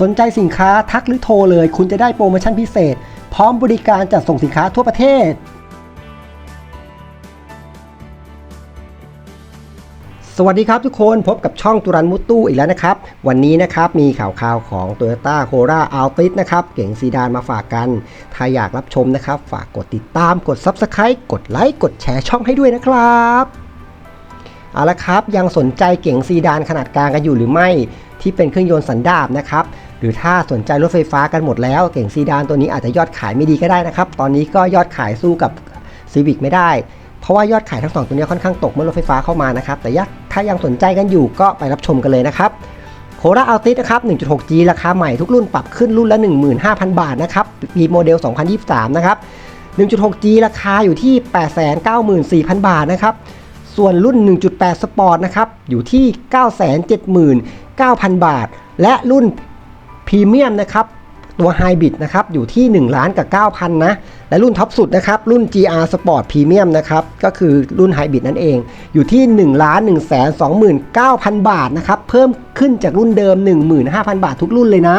สนใจสินค้าทักหรือโทรเลย คุณจะได้โปรโมชั่นพิเศษ พร้อมบริการจัดส่งสินค้าทั่วประเทศ สวัสดีครับทุกคนพบกับช่องตุรันมุตตู้อีกแล้วนะครับ วันนี้นะครับมีข่าวข่าวของ Toyota Corolla Altis นะครับ เก๋งซีดานมาฝากกัน ถ้าอยากรับชมนะครับ ฝากกดติดตามกด Subscribe กดไลค์กดแชร์ช่องให้ด้วยนะครับเอาละครับ ยังสนใจเก๋งซีดานขนาดกลางกันอยู่หรือไม่ ที่เป็นเครื่องยนต์สันดาปนะครับ หรือถ้าสนใจรถไฟฟ้ากันหมดแล้ว เก๋งซีดานตัวนี้อาจจะยอดขายไม่ดีก็ได้นะครับ ตอนนี้ก็ยอดขายสู้กับ Civic ไม่ได้ เพราะว่ายอดขายทั้งสองตัวนี้ค่อนข้างตกเมื่อรถไฟฟ้าเข้ามานะครับ แต่ยักถ้ายังสนใจกันอยู่ก็ไปรับชมกันเลยนะครับโคราอัลติสนะครับ 1.6G ราคาใหม่ทุกรุ่นปรับขึ้นรุ่นละ 15,000 บาทนะครับปีโมเดล 2023 นะครับ 1.6G ราคาอยู่ที่ 894,000 บาทนะครับ ส่วนรุ่น 1.8 Sport นะครับ อยู่ที่ 979,000 บาท และรุ่น พรีเมียมนะครับตัวไฮบริดนะครับอยู่ที่ 1 ล้านกับ 9,000 นะ และรุ่นท็อปสุดนะครับ รุ่น GR Sport Premium นะครับ ก็คือรุ่นไฮบริดนั่นเอง อยู่ที่ 1 ล้าน1แสน29,000 บาทนะครับ เพิ่มขึ้นจากรุ่นเดิม 15,000 บาททุกรุ่นเลยนะ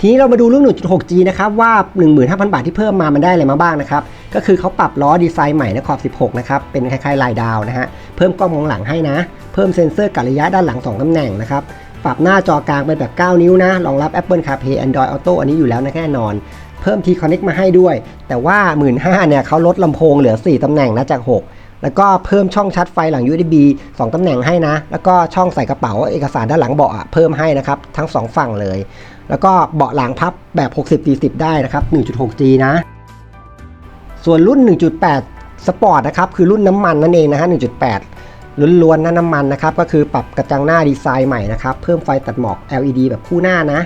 ทีนี้เรามาดูรุ่น 1.6G นะครับ ว่า 15,000 บาทที่เพิ่มมามันได้อะไรมาบ้างนะครับ ก็คือเขาปรับล้อดีไซน์ใหม่นะขอบ 16 นะครับ เป็นคล้ายๆลายดาวนะฮะเพิ่มกล้องมองหลังให้นะ เพิ่มเซ็นเซอร์กัดระยะด้านหลัง 2ตำแหน่งนะครับ ปรับหน้าจอกลางเป็นแบบ 9 นิ้วนะ รองรับ Apple CarPlay Android Auto อันนี้อยู่แล้วนะแน่นอน เพิ่ม T-Connect มาให้ด้วย แต่ว่า 15,000เนี่ยเขาลดลำโพงเหลือ 4ตำแหน่งนะจาก 6 แล้วก็เพิ่มช่องชาร์จไฟหลัง USB 2ตำแหน่งให้นะ แล้วก็ช่องใส่กระเป๋าเอกสารด้านหลังเบาะเพิ่มให้นะครับทั้ง 2 ฝั่งเลย แล้วก็เบาะหลังพับแบบ 60-40 ได้นะครับ 1.6G นะ ส่วนรุ่น 1.8สปอร์ตนะครับคือรุ่นน้ำมันนั่นเองนะฮะ1.8 ล้วนๆนะน้ำมันนะครับก็คือปรับกระจังหน้าดีไซน์ใหม่นะครับเพิ่มไฟตัดหมอก LED แบบคู่หน้านะ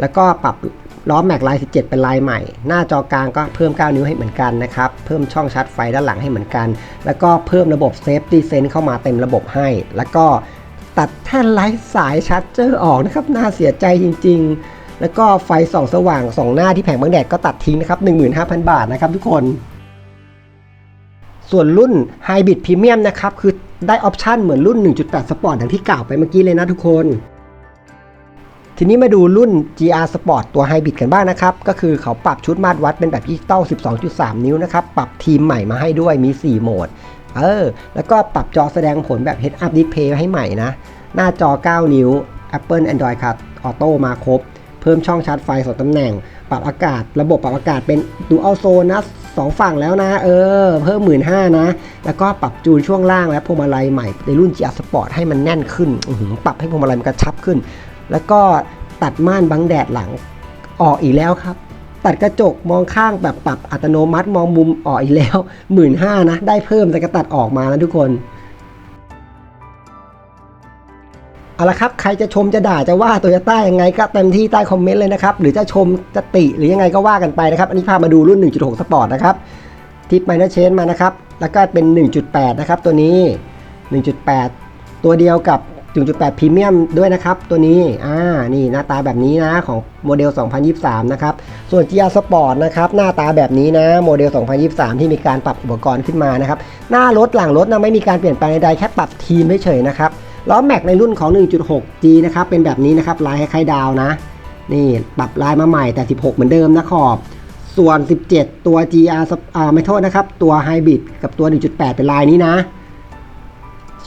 แล้วก็ปรับล้อแม็กลาย 17 เป็นลายใหม่ หน้าจอกลางก็เพิ่ม 9 นิ้วให้เหมือนกันนะครับ เพิ่มช่องชาร์จไฟด้านหลังให้เหมือนกัน แล้วก็เพิ่มระบบเซฟตี้เซนเข้ามาเต็มระบบให้ แล้วก็ตัดแท่นไร้สายชาร์จเจอร์ออกนะครับ น่าเสียใจจริง ๆ แล้วก็ไฟส่องสว่างสองหน้าที่แผงบังแดดก็ตัดทิ้งนะครับ 15,000 บาทนะครับทุกคน ส่วนรุ่น Hybrid Premium นะครับ คือได้ออปชันเหมือนรุ่น 1.8 Sport อย่างที่กล่าวไปเมื่อกี้เลยนะทุกคน ทีนี้มาดูรุ่น GR Sport ตัว Hybrid กันบ้างนะครับ ก็คือเขาปรับชุดมาตรวัดเป็นแบบดิจิตอล 12.3 นิ้วนะครับ ปรับทีมใหม่มาให้ด้วยมี 4 โหมด เออ แล้วก็ปรับจอแสดงผลแบบ Head Up Display ให้ใหม่นะ หน้าจอ 9 นิ้ว Apple Android Car Auto มาครบ เพิ่มช่องชาร์จไฟสองตำแหน่ง ปรับอากาศ ระบบปรับอากาศเป็น Dual Zone นะ สองฝั่งแล้วนะ เออ เพิ่มหมื่นห้านะ แล้วก็ปรับจูนช่วงล่างและพวงมาลัยใหม่ในรุ่น GR Sport ให้มันแน่นขึ้นปรับให้พวงมาลัยมันกระชับขึ้น แล้วก็ตัดม่านบังแดดหลังออกอีกแล้วครับตัดกระจกมองข้างแบบปรับอัตโนมัติมองมุมออกอีกแล้วหมื่นห้านะ ได้เพิ่มแต่ก็ตัดออกมาแล้วทุกคน เอาละครับ ใครจะชมจะด่าจะว่าโตโยต้ายังไงก็เต็มที่ใต้คอมเมนต์เลยนะครับ หรือจะชมจะติหรือยังไงก็ว่ากันไปนะครับ อันนี้พามาดูรุ่น 1.6 สปอร์ตนะครับ ทิปไมเนอร์เชนมานะครับ แล้วก็เป็น 1.8 นะครับ ตัวนี้ 1.8 ตัวเดียวกับ 1.8พรีเมียมด้วยนะครับ ตัวนี้ อ่า นี่หน้าตาแบบนี้นะของโมเดล 2023 นะครับ ส่วน GR Sport นะครับ หน้าตาแบบนี้นะ โมเดล 2023 ที่มีการปรับอุปกรณ์ขึ้นมานะครับ หน้ารถหลังรถนะไม่มีการเปลี่ยนแปลงใดๆแค่ปรับทีมเฉยๆนะครับ ล้อแม็กในรุ่นของ 1.6G นะครับเป็นแบบนี้นะครับลายคล้ายๆดาวนะ นี่ปรับลายมาใหม่แต่ 16 เหมือนเดิมนะขอบ ส่วน 17 ตัว GR อ่าไม่โทษนะครับตัว Hybrid กับตัว 1.8 เป็นลายนี้นะ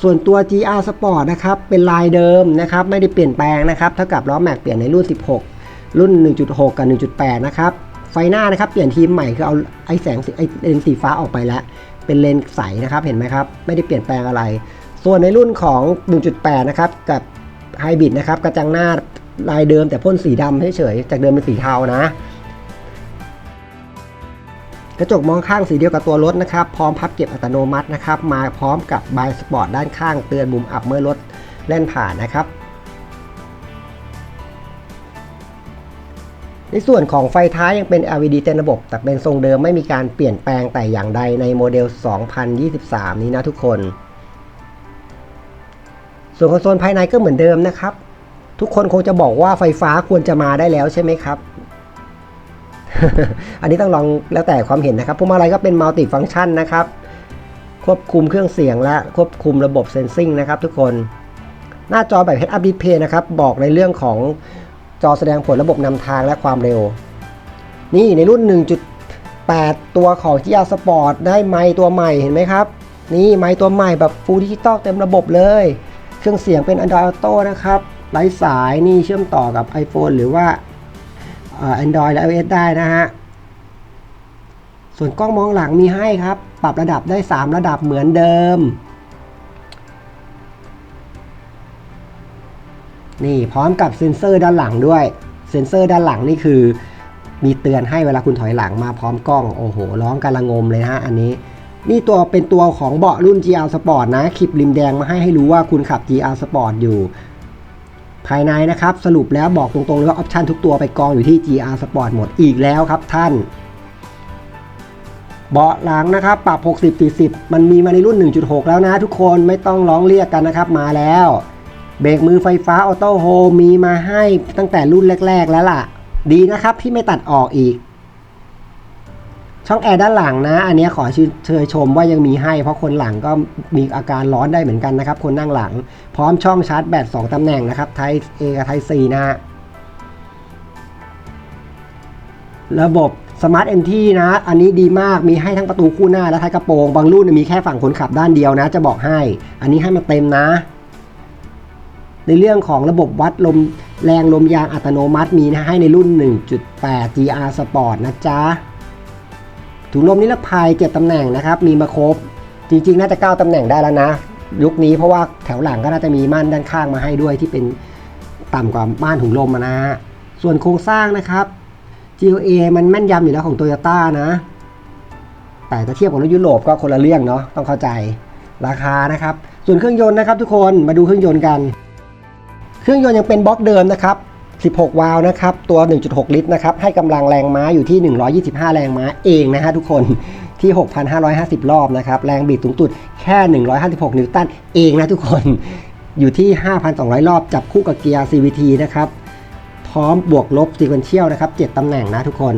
ส่วนตัว GR Sport นะครับเป็นลายเดิมนะครับไม่ได้เปลี่ยนแปลงนะครับเท่ากับล้อแม็กเปลี่ยนในรุ่น 16 รุ่น 1.6 กับ 1.8 นะครับไฟหน้านะครับเปลี่ยนทีมใหม่คือเอาไอ้แสงสีไอ้เลนส์สีฟ้าออกไปแล้วเป็นเลนส์ใสนะครับเห็นไหมครับไม่ได้เปลี่ยนแปลงอะไร ส่วนในรุ่นของ 1.8 นะครับ กับไฮบริดนะครับ กระจังหน้าลายเดิมแต่พ่นสีดำเฉยๆ จากเดิมเป็นสีเทานะ กระจกมองข้างสีเดียวกับตัวรถนะครับ พร้อมพับเก็บอัตโนมัตินะครับ มาพร้อมกับบายสปอร์ตด้านข้างเตือนมุมอับเมื่อรถแล่นผ่านนะครับในส่วนของไฟท้ายยังเป็น LED เต็มระบบ แต่เป็นทรงเดิมไม่มีการเปลี่ยนแปลงแต่อย่างใดในโมเดล 2023 นี้นะทุกคน ส่วนคอนโซลภายในก็เหมือนเดิมนะครับ ทุกคนคงจะบอกว่าไฟฟ้าควรจะมาได้แล้วใช่ไหมครับ อันนี้ต้องลองแล้วแต่ความเห็นนะครับพวงมาลัยก็เป็นมัลติฟัง c t ชันนะครับ ควบคุมเครื่องเสียงและควบคุมระบบเซนซิงนะครับ ทุกคนหน้าจอแบบ Head Up Display นะครับ บอกในเรื่องของจอแสดงผลระบบนำทางและความเร็ว นี่ในรุ่น 1.8 ตัวของ GR Sport ได้ไมค์ตัวใหม่เห็นไหมครับ นี่ไมค์ตัวใหม่แบบ Full Digital เต็มระบบเลย เครื่องเสียงเป็น Android Auto นะครับไร้สายนี่เชื่อมต่อกับ iPhone หรือว่า Android และ iOS ได้นะฮะ ส่วนกล้องมองหลังมีให้ครับ ปรับระดับได้ 3 ระดับเหมือนเดิม นี่พร้อมกับเซ็นเซอร์ด้านหลังด้วย เซ็นเซอร์ด้านหลังนี่คือ มีเตือนให้เวลาคุณถอยหลังมาพร้อมกล้อง โอ้โห ร้องกันละงมเลยนะฮะอันนี้ นี่ตัวเป็นตัวของเบาะรุ่น GR Sport นะคลิปริมแดงมาให้ให้รู้ว่าคุณขับ GR Sport อยู่ ภายในนะครับ สรุปแล้วบอกตรงๆเลยว่าออปชันทุกตัวไปกองอยู่ที่ GR Sport หมดอีกแล้วครับท่าน เบาะหลังนะครับ ปรับ 60 40 มันมีมาในรุ่น 1.6 แล้วนะทุกคนไม่ต้องร้องเรียกกันนะครับมาแล้วเบรกมือไฟฟ้าออโต้โฮมีมาให้ตั้งแต่รุ่นแรก ๆ แล้วล่ะ ดีนะครับที่ไม่ตัดออกอีก ช่องแอร์ด้านหลังนะ อันนี้ขอเชยชมว่ายังมีให้ เพราะคนหลังก็มีอาการร้อนได้เหมือนกันนะครับ คนนั่งหลัง พร้อมช่องชาร์จแบต2ตำแหน่งนะครับ ไท p เ A กับไท p ซีนะฮะ ระบบ Smart Entry นะ อันนี้ดีมาก มีให้ทั้งประตูคู่หน้าและท้ายกระโปรง บางรุ่นมีแค่ฝั่งคนขับด้านเดียวนะ จะบอกให้ อันนี้ให้มาเต็มนะ ในเรื่องของระบบวัดลมแรงลมยางอัตโนมัติมีนะให้ในรุ่น 1.8 GR Sport นะจ๊ะ ถุงลมนิรภัย 7ตำแหน่งนะครับ มีมาครบ จริงๆ น่าจะ 9ตำแหน่งได้แล้วนะ ยุคนี้เพราะว่าแถวหลังก็น่าจะมีม่านด้านข้างมาให้ด้วยที่เป็นต่ำกว่าม่านถุงลมนะฮะส่วนโครงสร้างนะครับ GLA มันแม่นยำอยู่แล้วของ Toyota นะ แต่ถ้าเทียบกับรถยุโรปก็คนละเรื่องเนาะต้องเข้าใจราคานะครับ ส่วนเครื่องยนต์นะครับ ทุกคนมาดูเครื่องยนต์กัน เครื่องยนต์ยังเป็นบล็อกเดิมนะครับ 16 วาล์วนะครับ ตัว 1.6 ลิตรนะครับ ให้กำลังแรงม้าอยู่ที่ 125 แรงม้าเองนะฮะทุกคนที่ 6,550 รอบนะครับ แรงบิดสูงสุดแค่ 156 นิวตันเองนะทุกคน อยู่ที่ 5,200 รอบจับคู่กับเกียร์ CVT นะครับ พร้อมบวกลบซีเควนเชียลนะครับ 7 ตำแหน่งนะทุกคน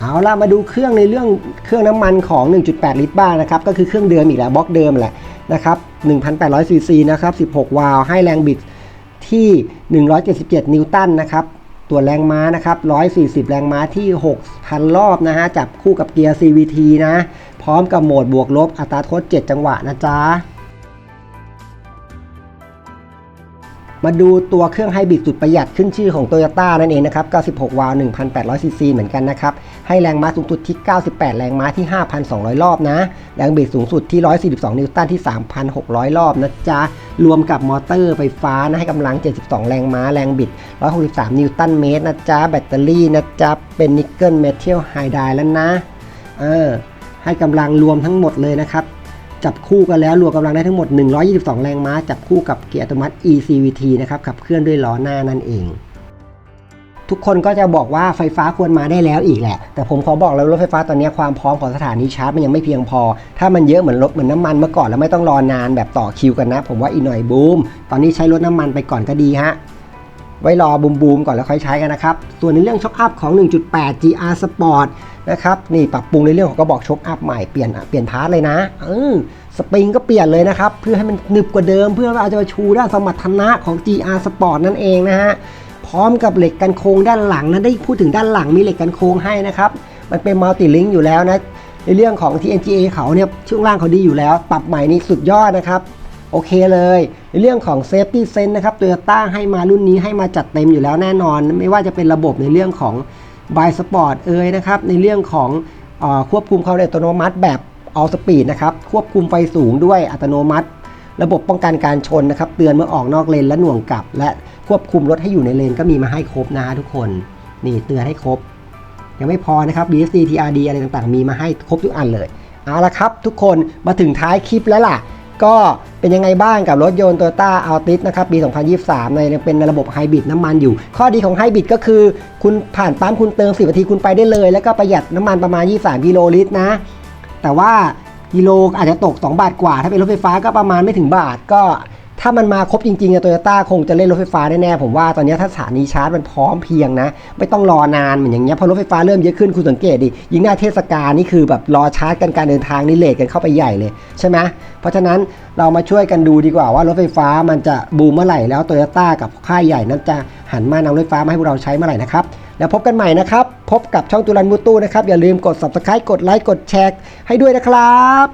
เอาล่ะมาดูเครื่องในเรื่องเครื่องน้ำมันของ 1.8 ลิตรบ้างนะครับ ก็คือเครื่องเดิมอีกแล้วบล็อกเดิมแหละนะครับ 1,800ซีซีนะครับ 16 วาล์วให้แรงบิด ที่ 177 นิวตันนะครับตัวแรงม้านะครับ 140 แรงม้าที่ 6,000 รอบนะฮะ จับคู่กับเกียร์ CVT นะ พร้อมกับโหมดบวกลบอัตราโทษ 7 จังหวะนะจ๊ะ มาดูตัวเครื่องไฮบริดสุดประหยัดขึ้นชื่อของ Toyota นั่นเองนะครับ 96 วาล์ว 1,800 ซีซีเหมือนกันนะครับ ให้แรงม้าสูงสุดที่ 98 แรงม้าที่ 5,200 รอบนะ แรงบิดสูงสุดที่ 142 นิวตันที่ 3,600 รอบนะจ๊ะ รวมกับมอเตอร์ไฟฟ้านะให้กำลัง 72 แรงม้า แรงบิด 163 นิวตันเมตรนะจ๊ะ แบตเตอรี่นะจ๊ะ เป็นนิกเกิลเมทัลไฮไดแล้วนะ เออ ให้กำลังรวมทั้งหมดเลยนะครับ จับคู่กันแล้วรวมกำลังได้ทั้งหมด 122 แรงม้า จับคู่กับเกียร์อัตโนมัติ ECVT นะครับขับเคลื่อนด้วยล้อหน้านั่นเอง ทุกคนก็จะบอกว่าไฟฟ้าควรมาได้แล้วอีกแหละ แต่ผมขอบอกแล้วรถไฟฟ้าตอนนี้ความพร้อมของสถานีชาร์จมันยังไม่เพียงพอ ถ้ามันเยอะเหมือนรถเหมือนน้ำมันเมื่อก่อนแล้วไม่ต้องรอนานแบบต่อคิวกันนะ ผมว่าอีกหน่อยบูมตอนนี้ใช้รถน้ำมันไปก่อนก็ดีฮะ ไว้รอบูมบูมๆก่อนแล้วค่อยใช้กันนะครับ ส่วนในเรื่องช็อคอัพของ 1.8 GR Sport นะครับ นี่ปรับปรุงในเรื่องของกระบอกช็อคอัพใหม่เปลี่ยนเปลี่ยนพาร์ทเลยนะเออสปริงก็เปลี่ยนเลยนะครับ เพื่อให้มันหนึบกว่าเดิม เพื่อเราจะมาชูด้านสมรรถนะของ GR Sport นั่นเองนะฮะ พร้อมกับเหล็กกันโค้งด้านหลังนะได้พูดถึงด้านหลังมีเหล็กกันโค้งให้นะครับ มันเป็นมัลติลิงก์อยู่แล้วนะ ในเรื่องของ TNGA เขาเนี่ยช่วงล่างเขาดีอยู่แล้ว ปรับใหม่นี่สุดยอดนะครับ โอเคเลย ในเรื่องของ Safety Sense นะครับ Toyota ให้มารุ่นนี้ให้มาจัดเต็มอยู่แล้วแน่นอน ไม่ว่าจะเป็นระบบในเรื่องของ By Sport เอ่ยนะครับ ในเรื่องของอควบคุมความเร็วอัตโนมัติแบบ All Speed นะครับ ควบคุมไฟสูงด้วยอัตโนมัติ ระบบป้องกันการชนนะครับ เตือนเมื่อออกนอกเลนและหน่วงกลับ และควบคุมรถให้อยู่ในเลนก็มีมาให้ครบนะฮะทุกคน นี่เตือนให้ครบ ยังไม่พอนะครับ BSC TRD อะไรต่างๆ มีมาให้ครบทุกอันเลย เอาละครับ ทุกคนมาถึงท้ายคลิปแล้วล่ะ ก็เป็นยังไงบ้างกับรถยนต์ Toyota Altis นะครับปี 2023 ในเป็นในระบบไฮบริดน้ำมันอยู่ ข้อดีของไฮบริดก็คือ คุณผ่านปั๊มคุณเติม 10 นาทีคุณไปได้เลย แล้วก็ประหยัดน้ำมันประมาณ 23 กิโลลิตรนะ แต่ว่ากิโลอาจจะตก 2 บาทกว่า ถ้าเป็นรถไฟฟ้าก็ประมาณไม่ถึงบาทก็ ถ้ามันมาครบจริงๆอะโตโยต้าคงจะเล่นรถไฟฟ้าแน่ๆผมว่าตอนนี้ถ้าสถานีชาร์จมันพร้อมเพียงนะ ไม่ต้องรอนานเหมือนอย่างเงี้ยพอรถไฟฟ้าเริ่มเยอะขึ้นคุณสังเกตดิยิ่งหน้าเทศกาลนี่คือแบบรอชาร์จกันการเดินทางนี่เลทกันเข้าไปใหญ่เลยใช่ไหมเพราะฉะนั้นเรามาช่วยกันดูดีกว่าว่ารถไฟฟ้ามันจะบูมเมื่อไหร่แล้วโตโยต้ากับค่ายใหญ่นั้นจะหันมานำรถไฟฟ้ามาให้พวกเราใช้เมื่อไหร่นะครับแล้วพบกันใหม่นะครับ พบกับช่องตุลันมูตู้นะครับ อย่าลืมกด subscribe กดไลค์กดแชร์ให้ด้วยนะครับ